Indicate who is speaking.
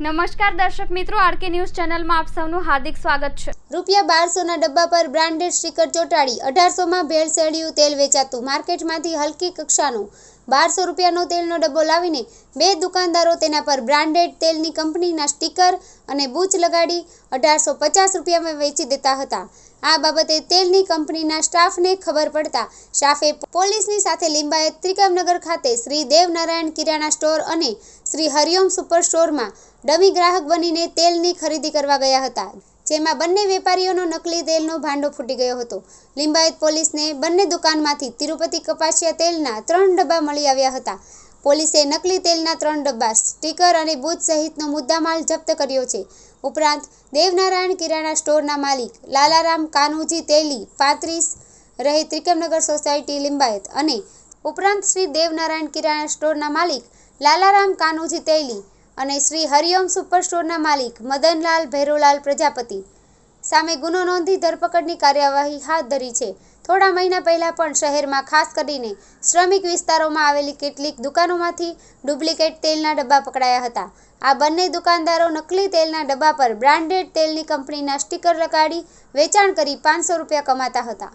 Speaker 1: નમસ્કાર દર્શક મિત્રો, આરકે ન્યૂઝ ચેનલમાં આપ સૌનું હાર્દિક સ્વાગત છે.
Speaker 2: રૂપિયા બારસોના ડબ્બા પર બ્રાન્ડેડ સ્ટીકર ચોંટાડી અઢારસોમાં ભેળસેળિયું તેલ વેચાતું માર્કેટમાંથી હલકી કક્ષાનું બારસો રૂપિયાનો તેલનો ડબ્બો લાવીને બે દુકાનદારો તેના પર બ્રાન્ડેડ તેલની કંપનીના સ્ટીકર અને બૂચ લગાડી અઢારસો પચાસ રૂપિયામાં વેચી દેતા હતા. આ બાબતે તેલની કંપનીના સ્ટાફને ખબર પડતા સ્ટાફે પોલીસની સાથે લિંબાયત ત્રિકમનગર ખાતે શ્રી દેવનારાયણ કિરાણા સ્ટોર અને શ્રી હરિઓમ સુપર સ્ટોરમાં ડમી ગ્રાહક બનીને તેલની ખરીદી કરવા ગયા હતા, જેમાં બંને વેપારીઓનો નકલી તેલનો ભાંડો ફૂટી ગયો હતો. લિંબાયત પોલીસને બંને દુકાનમાંથી તિરુપતિ કપાસિયા તેલના ત્રણ ડબ્બા મળી આવ્યા હતા. પોલીસે નકલી તેલના ત્રણ ડબ્બા, સ્ટીકર અને બૂથ સહિતનો મુદ્દામાલ જપ્ત કર્યો છે. ઉપરાંત, દેવનારાયણ કિરાણા સ્ટોરના માલિક લાલારામ કાનુજી તેલી, પાંત્રીસ રહી ત્રિકમનગર સોસાયટી લિંબાયત અને ઉપરાંત શ્રી દેવનારાયણ કિરાણા સ્ટોરના માલિક લાલારામ કાનુજી તેલી અને શ્રી હરિઓમ સુપર સ્ટોરના માલિક મદનલાલ ભૈરોલાલ પ્રજાપતિ સામે ગુનો નોંધી ધરપકડની કાર્યવાહી હાથ ધરી છે. થોડા મહિના પહેલા પણ શહેરમાં ખાસ કરીને શ્રમિક વિસ્તારોમાં આવેલી કેટલીક દુકાનોમાંથી ડુપ્લિકેટ તેલના ડબ્બા પકડાયા હતા. આ બંને દુકાનદારો નકલી તેલના ડબ્બા પર બ્રાન્ડેડ તેલની કંપનીના સ્ટીકર લગાડી વેચાણ કરી પાંચસો રૂપિયા કમાતા હતા.